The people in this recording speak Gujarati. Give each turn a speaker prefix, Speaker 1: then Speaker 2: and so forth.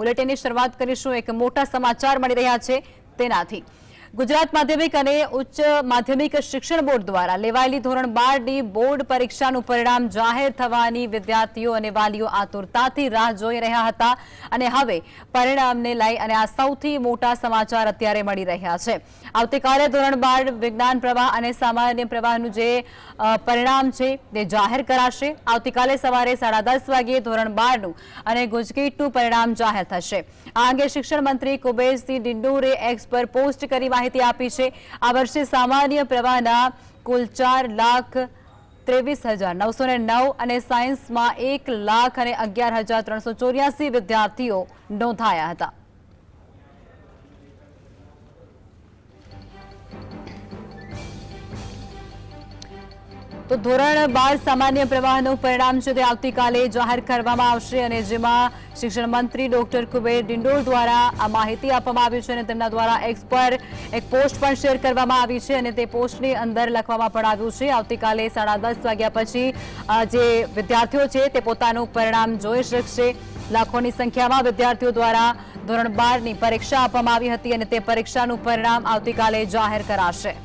Speaker 1: બુલેટિનની શરૂઆત કરીશું. એક મોટા સમાચાર મળી રહ્યા છે તેનાથી. ગુજરાત માધ્યમિક અને ઉચ્ચ માધ્યમિક શિક્ષણ બોર્ડ દ્વારા લેવાયેલી ધોરણ બારની બોર્ડ પરીક્ષાનું પરિણામ જાહેર થવાની વિદ્યાર્થીઓ અને વાલીઓ આતુરતાથી રાહ જોઈ રહ્યા હતા અને હવે પરિણામને લઈ અને આ સૌથી મોટા સમાચાર અત્યારે મળી રહ્યા છે. આવતીકાલે ધોરણ બાર વિજ્ઞાન પ્રવાહ અને સામાન્ય પ્રવાહનું જે પરિણામ છે તે જાહેર કરાશે. આવતીકાલે સવારે સાડા દસ વાગ્યે ધોરણ બારનું અને ગુજકીટનું પરિણામ જાહેર થશે. આ અંગે શિક્ષણ મંત્રી કુબેરસિંહ ડિંડોરે એક્સ પર પોસ્ટ કરી માહિતી આપી છે. આ વર્ષે સામાન્ય પ્રવાહના કુલ ચાર લાખ ત્રેવીસ હજાર નવસો ને નવ અને સાયન્સમાં એક લાખ અને અગિયાર હજાર ત્રણસો ચોર્યાસી વિદ્યાર્થીઓ નોંધાયા હતા. તો ધોરણ બાર સામાન્ય પ્રવાહનું પરિણામ છે તે આવતીકાલે જાહેર કરવામાં આવશે અને જેમાં શિક્ષણ મંત્રી ડોક્ટર કુબેર ડિંડોર દ્વારા આ માહિતી આપવામાં આવી છે અને તેમના દ્વારા એક્સ પર એક પોસ્ટ પણ શેર કરવામાં આવી છે અને તે પોસ્ટની અંદર લખવામાં પણ આવ્યું છે. આવતીકાલે સાડા દસ વાગ્યા પછી જે વિદ્યાર્થીઓ છે તે પોતાનું પરિણામ જોઈ શકશે. લાખોની સંખ્યામાં વિદ્યાર્થીઓ દ્વારા ધોરણ બારની પરીક્ષા આપવામાં આવી હતી અને તે પરીક્ષાનું પરિણામ આવતીકાલે જાહેર કરાશે.